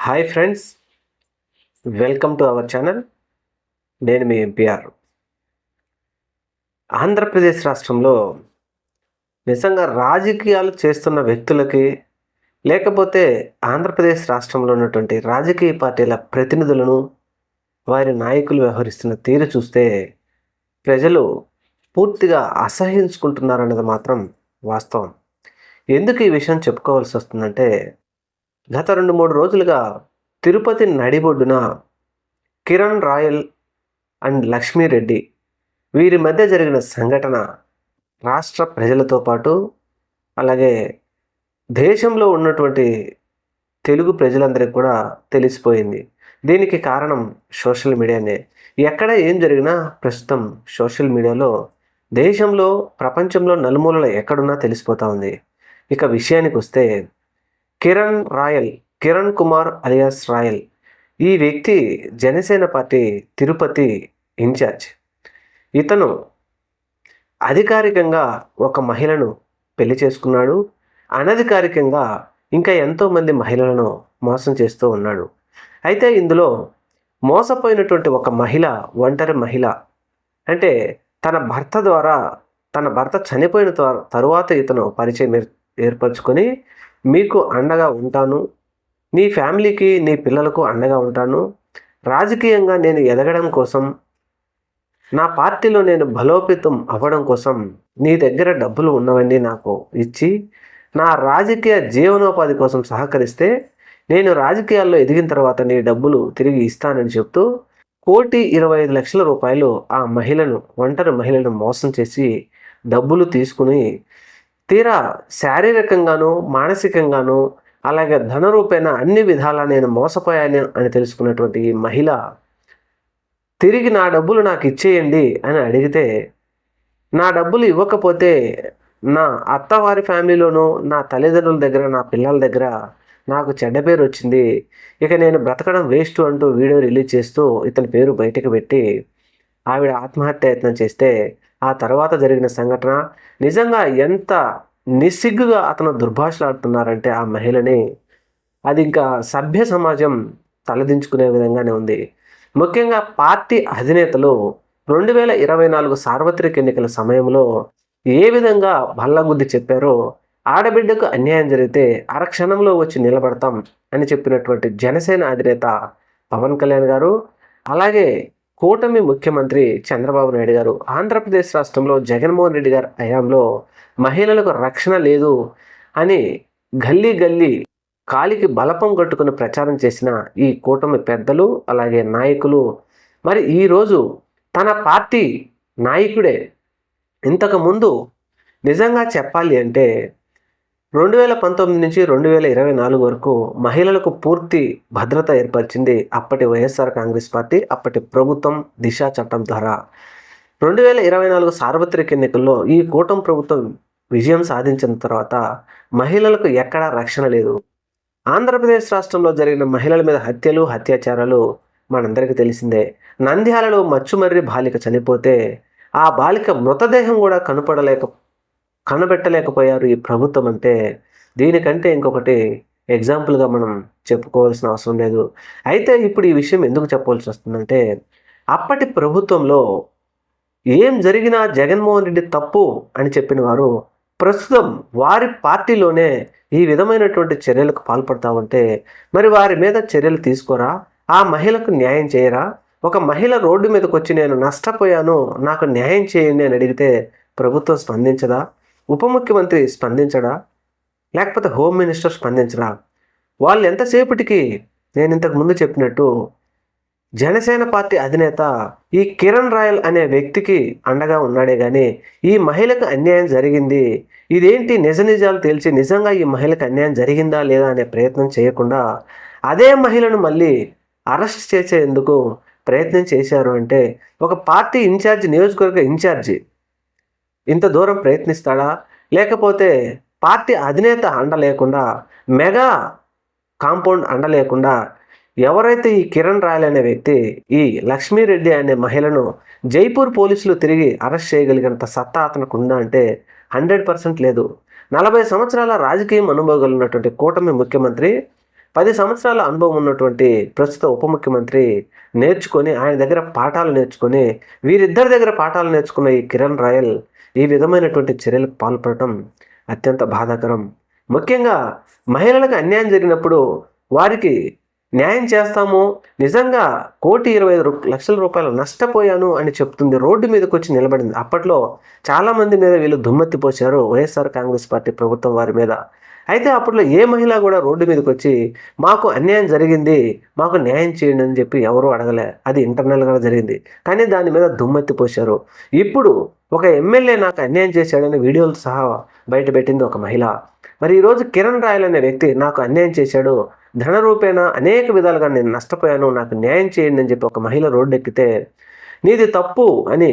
Hi friends welcome to our channel నేను మీ MPR Andhra Pradesh రాష్ట్రంలో నిజంగా రాజకీయాలు చేస్తున్న వ్యక్తులకి లేకపోతే ఆంధ్రప్రదేశ్ రాష్ట్రంలో ఉన్నటువంటి రాజకీయ పార్టీల ప్రతినిధులను వారి నాయకులు వ్యవహరిస్తున్న తీరు చూస్తే ప్రజలు పూర్తిగా అసహించుకుంటున్నారన్నది మాత్రం వాస్తవం. ఎందుకు ఈ విషయం చెప్పుకోవాల్సి వస్తుందంటే గత రెండు మూడు రోజులుగా తిరుపతి నడిబొడ్డున కిరణ్ రాయల్ అండ్ లక్ష్మీరెడ్డి వీరి మధ్య జరిగిన సంఘటన రాష్ట్ర ప్రజలతో పాటు అలాగే దేశంలో ఉన్నటువంటి తెలుగు ప్రజలందరికీ కూడా తెలిసిపోయింది. దీనికి కారణం సోషల్ మీడియానే. ఎక్కడ ఏం జరిగినా ప్రస్తుతం సోషల్ మీడియాలో దేశంలో ప్రపంచంలో నలుమూలల ఎక్కడున్నా తెలిసిపోతా ఉంది. ఇక విషయానికి వస్తే Kiran royal Kiran Kumar alias royal. ఈ వ్యక్తి జనసేన పార్టీ తిరుపతి ఇన్ఛార్జ్. ఇతను అధికారికంగా ఒక మహిళను పెళ్ళి చేసుకున్నాడు. అనధికారికంగా ఇంకా ఎంతోమంది మహిళలను మోసం చేస్తూ ఉన్నాడు. అయితే ఇందులో మోసపోయినటువంటి ఒక మహిళ ఒంటరి మహిళ అంటే తన భర్త ద్వారా తన భర్త చనిపోయిన త్వ- తరువాత ఇతను పరిచయం ఏర్- ఏర్పరచుకొని మీకు అండగా ఉంటాను. నీ ఫ్యామిలీకి నీ పిల్లలకు అండగా ఉంటాను. రాజకీయంగా నేను ఎదగడం కోసం నా పార్టీలో నేను బలోపేతం అవ్వడం కోసం నీ దగ్గర డబ్బులు ఉన్నవన్నీ నాకు ఇచ్చి నా రాజకీయ జీవనోపాధి కోసం సహకరిస్తే నేను రాజకీయాల్లో ఎదిగిన తర్వాత నీ డబ్బులు తిరిగి ఇస్తానని చెప్తూ కోటి ఇరవై ఐదు లక్షల రూపాయలు ఆ మహిళను ఒంటరి మహిళను మోసం చేసి డబ్బులు తీసుకుని తీరా శారీరకంగాను మానసికంగాను అలాగే ధనరూపేణ అన్ని విధాలా నేను మోసపోయాను అని తెలుసుకున్నటువంటి ఈ మహిళ తిరిగి నా డబ్బులు నాకు ఇచ్చేయండి అని అడిగితే నా డబ్బులు ఇవ్వకపోతే నా అత్తవారి ఫ్యామిలీలోనూ నా తల్లిదండ్రుల దగ్గర నా పిల్లల దగ్గర నాకు చెడ్డ పేరు వచ్చింది. ఇక నేను బ్రతకడం వేస్ట్ అంటూ వీడియో రిలీజ్ చేస్తూ ఇతని పేరు బయటకు పెట్టి ఆవిడ ఆత్మహత్య యత్నం చేస్తే ఆ తర్వాత జరిగిన సంఘటన నిజంగా ఎంత నిస్సిగ్గుగా అతను దుర్భాషలాడుతున్నారంటే ఆ మహిళని అది ఇంకా సభ్య సమాజం తలదించుకునే విధంగానే ఉంది. ముఖ్యంగా పార్టీ అధినేతలు రెండు వేల ఇరవై నాలుగు సార్వత్రిక ఎన్నికల సమయంలో ఏ విధంగా బల్లగుద్ది చెప్పారో ఆడబిడ్డకు అన్యాయం జరిగితే అరక్షణంలో వచ్చి నిలబడతాం అని చెప్పినటువంటి జనసేన అధినేత పవన్ కళ్యాణ్ గారు అలాగే కూటమి ముఖ్యమంత్రి చంద్రబాబు నాయుడు గారు ఆంధ్రప్రదేశ్ రాష్ట్రంలో జగన్మోహన్ రెడ్డి గారి హయాంలో మహిళలకు రక్షణ లేదు అని గల్లీ గల్లీ కాలికి బలపం కట్టుకుని ప్రచారం చేసిన ఈ కూటమి పెద్దలు అలాగే నాయకులు మరి ఈరోజు తన పార్టీ నాయకుడే ఇంతకుముందు నిజంగా చెప్పాలి అంటే రెండు వేల పంతొమ్మిది నుంచి రెండు వేల ఇరవై నాలుగు వరకు మహిళలకు పూర్తి భద్రత ఏర్పరిచింది అప్పటి వైఎస్ఆర్ కాంగ్రెస్ పార్టీ అప్పటి ప్రభుత్వం దిశా చట్టం ద్వారా. రెండు వేల ఇరవై నాలుగు సార్వత్రిక ఎన్నికల్లో ఈ కూటమి ప్రభుత్వం విజయం సాధించిన తర్వాత మహిళలకు ఎక్కడా రక్షణ లేదు. ఆంధ్రప్రదేశ్ రాష్ట్రంలో జరిగిన మహిళల మీద హత్యలు హత్యాచారాలు మనందరికీ తెలిసిందే. నంద్యాలలో మచ్చుమర్రి బాలిక చనిపోతే ఆ బాలిక మృతదేహం కూడా కనపడలేక కనబెట్టలేకపోయారు ఈ ప్రభుత్వం అంటే దీనికంటే ఇంకొకటి ఎగ్జాంపుల్గా మనం చెప్పుకోవాల్సిన అవసరం లేదు. అయితే ఇప్పుడు ఈ విషయం ఎందుకు చెప్పవలసి వస్తుందంటే అప్పటి ప్రభుత్వంలో ఏం జరిగినా జగన్మోహన్ రెడ్డి తప్పు అని చెప్పిన వారు ప్రస్తుతం వారి పార్టీలోనే ఈ విధమైనటువంటి చర్యలకు పాల్పడతా ఉంటే మరి వారి మీద చర్యలు తీసుకోరా? ఆ మహిళకు న్యాయం చేయరా? ఒక మహిళ రోడ్డు మీదకి వచ్చి నేను నష్టపోయాను నాకు న్యాయం చేయండి అని అడిగితే ప్రభుత్వం స్పందించదా? ఉప ముఖ్యమంత్రి స్పందించడా? లేకపోతే హోమ్ మినిస్టర్ స్పందించడా? వాళ్ళు ఎంతసేపటికి నేను ఇంతకు ముందు చెప్పినట్టు జనసేన పార్టీ అధినేత ఈ కిరణ్ రాయల్ అనే వ్యక్తికి అండగా ఉన్నాడే కానీ ఈ మహిళకు అన్యాయం జరిగింది. ఇదేంటి నిజ నిజాలు తేల్చి నిజంగా ఈ మహిళకు అన్యాయం జరిగిందా లేదా అనే ప్రయత్నం చేయకుండా అదే మహిళను మళ్ళీ అరెస్ట్ చేసేందుకు ప్రయత్నం చేశారు అంటే ఒక పార్టీ ఇన్ఛార్జ్ నియోజకవర్గ ఇన్ఛార్జి ఇంత దూరం ప్రయత్నిస్తాడా? లేకపోతే పార్టీ అధినేత అండ లేకుండా మెగా కాంపౌండ్ అండ లేకుండా ఎవరైతే ఈ కిరణ్ రాయల్ అనే వ్యక్తి ఈ లక్ష్మీరెడ్డి అనే మహిళను జైపూర్ పోలీసులు తిరిగి అరెస్ట్ చేయగలిగినంత సత్తా అతనికి ఉందా అంటే హండ్రెడ్ పర్సెంట్ లేదు. నలభై సంవత్సరాల రాజకీయం అనుభవం ఉన్నటువంటి కూటమి ముఖ్యమంత్రి పది సంవత్సరాల అనుభవం ఉన్నటువంటి ప్రస్తుత ఉప ముఖ్యమంత్రి నేర్చుకొని ఆయన దగ్గర పాఠాలు నేర్చుకొని వీరిద్దరి దగ్గర పాఠాలు నేర్చుకున్న ఈ కిరణ్ రాయల్ ఈ విధమైనటువంటి చర్యలకు పాల్పడటం అత్యంత బాధాకరం. ముఖ్యంగా మహిళలకు అన్యాయం జరిగినప్పుడు వారికి న్యాయం చేస్తాము. నిజంగా కోటి ఇరవై ఐదు లక్షల రూపాయలు నష్టపోయాను అని చెప్తుంది రోడ్డు మీదకి వచ్చి నిలబడింది. అప్పట్లో చాలామంది మీద వీళ్ళు దుమ్మెత్తి పోశారు వైఎస్ఆర్ కాంగ్రెస్ పార్టీ ప్రభుత్వం వారి మీద. అయితే అప్పట్లో ఏ మహిళ కూడా రోడ్డు మీదకి వచ్చి మాకు అన్యాయం జరిగింది మాకు న్యాయం చేయండి అని చెప్పి ఎవరూ అడగలే. అది ఇంటర్నల్గా జరిగింది. కానీ దాని మీద దుమ్మెత్తి పోశారు ఇప్పుడు ఒక ఎమ్మెల్యే నాకు అన్యాయం చేశాడని వీడియోలు సహా బయటపెట్టింది ఒక మహిళ. మరి ఈరోజు కిరణ్ రాయల్ అనే వ్యక్తి నాకు అన్యాయం చేశాడు. ధన రూపేణ అనేక విధాలుగా నేను నష్టపోయాను నాకు న్యాయం చేయండి అని చెప్పి ఒక మహిళ రోడ్డు ఎక్కితే నీది తప్పు అని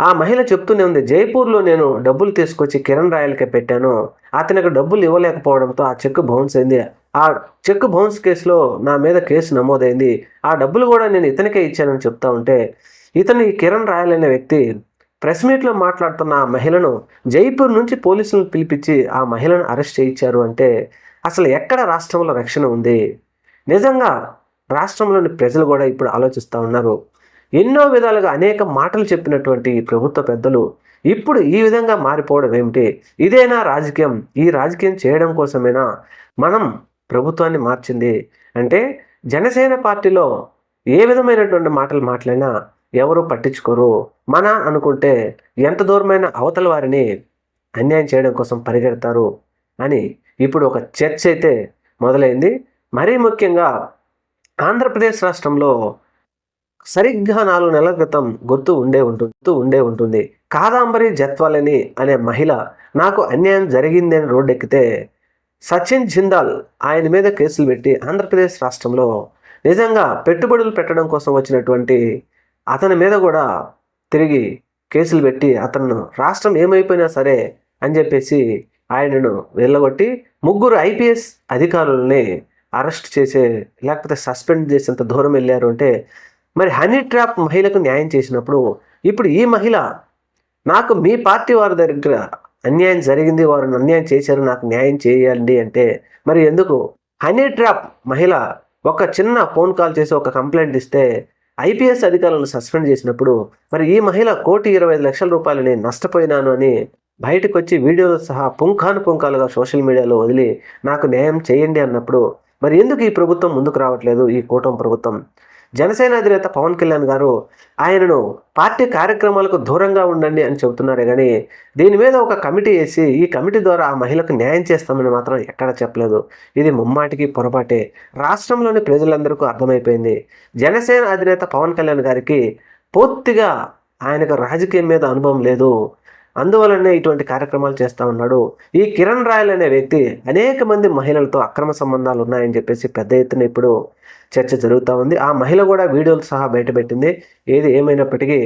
ఆ మహిళ చెప్తూనే ఉంది. జైపూర్లో నేను డబ్బులు తీసుకొచ్చి కిరణ్ రాయల్కే పెట్టాను. అతనికి డబ్బులు ఇవ్వలేకపోవడంతో ఆ చెక్ బౌన్స్ అయింది. ఆ చెక్ బౌన్స్ కేసులో నా మీద కేసు నమోదైంది. ఆ డబ్బులు కూడా నేను ఇతనికే ఇచ్చానని చెప్తా ఉంటే ఇతను ఈ కిరణ్ రాయల్ అనే వ్యక్తి ప్రెస్ మీట్లో మాట్లాడుతున్న ఆ మహిళను జైపూర్ నుంచి పోలీసులను పిలిపించి ఆ మహిళను అరెస్ట్ చేయించారు అంటే అసలు ఎక్కడ రాష్ట్రంలో రక్షణ ఉంది? నిజంగా రాష్ట్రంలోని ప్రజలు కూడా ఇప్పుడు ఆలోచిస్తూ ఉన్నారు. ఎన్నో విధాలుగా అనేక మాటలు చెప్పినటువంటి ప్రభుత్వ పెద్దలు ఇప్పుడు ఈ విధంగా మారిపోవడం ఏమిటి? ఇదేనా రాజకీయం? ఈ రాజకీయం చేయడం కోసమేనా? మనం ప్రభుత్వాన్ని మార్చింది అంటే జనసేన పార్టీలో ఏ విధమైనటువంటి మాటలు మాట్లాడినా ఎవరు పట్టించుకోరు. మన అనుకుంటే ఎంత దూరమైన అవతల వారిని అన్యాయం చేయడం కోసం పరిగెడతారు అని ఇప్పుడు ఒక చర్చ అయితే మొదలైంది. మరీ ముఖ్యంగా ఆంధ్రప్రదేశ్ రాష్ట్రంలో సరిగ్గా నాలుగు నెలల క్రితం గుర్తు ఉండే ఉంటుంది ఉండే ఉంటుంది. కాదాంబరి జత్వాలని అనే మహిళ నాకు అన్యాయం జరిగింది అని రోడ్డెక్కితే సచిన్ జిందాల్ ఆయన మీద కేసులు పెట్టి ఆంధ్రప్రదేశ్ రాష్ట్రంలో నిజంగా పెట్టుబడులు పెట్టడం కోసం వచ్చినటువంటి అతని మీద కూడా తిరిగి కేసులు పెట్టి అతను రాష్ట్రం ఏమైపోయినా సరే అని చెప్పేసి ఆయనను వెళ్ళగొట్టి ముగ్గురు ఐపీఎస్ అధికారులని అరెస్ట్ చేసే లేకపోతే సస్పెండ్ చేసేంత దూరం వెళ్ళారు అంటే మరి హనీ ట్రాప్ మహిళకు న్యాయం చేసినప్పుడు ఇప్పుడు ఈ మహిళ నాకు మీ పార్టీ వారి దగ్గర అన్యాయం జరిగింది వారు అన్యాయం చేశారు నాకు న్యాయం చేయండి అంటే మరి ఎందుకు? హనీ ట్రాప్ మహిళ ఒక చిన్న ఫోన్ కాల్ చేసి ఒక కంప్లైంట్ ఇస్తే ఐపీఎస్ అధికారులను సస్పెండ్ చేసినప్పుడు మరి ఈ మహిళ కోటి ఇరవై ఐదు లక్షల రూపాయలని నష్టపోయినాను అని బయటకు వచ్చి వీడియోలు సహా పుంఖాను పుంఖాలుగా సోషల్ మీడియాలో వదిలి నాకు న్యాయం చేయండి అన్నప్పుడు మరి ఎందుకు ఈ ప్రభుత్వం ముందుకు రావట్లేదు ఈ కూటమి ప్రభుత్వం? జనసేన అధినేత పవన్ కళ్యాణ్ గారు ఆయనను పార్టీ కార్యక్రమాలకు దూరంగా ఉండండి అని చెబుతున్నారే కానీ దీని మీద ఒక కమిటీ వేసి ఈ కమిటీ ద్వారా ఆ మహిళకు న్యాయం చేస్తామని మాత్రం ఎక్కడ చెప్పలేదు. ఇది ముమ్మాటికి పొరపాటే. రాష్ట్రంలోని ప్రజలందరికీ అర్థమైపోయింది. జనసేన అధినేత పవన్ కళ్యాణ్ గారికి పూర్తిగా ఆయనకు రాజకీయం మీద అనుభవం లేదు. అందువలనే ఇటువంటి కార్యక్రమాలు చేస్తూ ఉన్నాడు. ఈ కిరణ్ రాయల్ అనే వ్యక్తి అనేక మంది మహిళలతో అక్రమ సంబంధాలు ఉన్నాయని చెప్పేసి పెద్ద ఎత్తున ఇప్పుడు చర్చ జరుగుతూ ఉంది. ఆ మహిళ కూడా వీడియోలు సహా బయటపెట్టింది ఏది ఏమైనప్పటికీ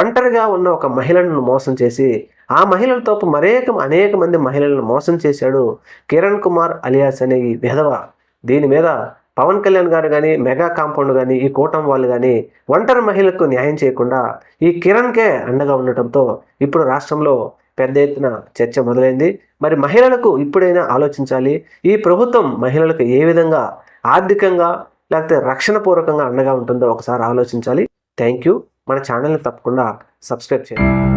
ఒంటరిగా ఉన్న ఒక మహిళను మోసం చేసి ఆ మహిళలతో మరేక అనేక మంది మహిళలను మోసం చేశాడు కిరణ్ కుమార్ అలియాస్ అనే ఈ విధవ. దీని మీద పవన్ కళ్యాణ్ గారు కానీ మెగా కాంపౌండ్ కానీ ఈ కూటమి వాళ్ళు కానీ ఒంటరి మహిళలకు న్యాయం చేయకుండా ఈ కిరణ్కే అండగా ఉండటంతో ఇప్పుడు రాష్ట్రంలో పెద్ద ఎత్తున చర్చ మొదలైంది. మరి మహిళలకు ఇప్పుడైనా ఆలోచించాలి. ఈ ప్రభుత్వం మహిళలకు ఏ విధంగా ఆర్థికంగా లేకపోతే రక్షణ పూర్వకంగా అండగా ఉంటుందో ఒకసారి ఆలోచించాలి. Thank you. మన ఛానల్ని తప్పకుండా సబ్స్క్రైబ్ చేయండి.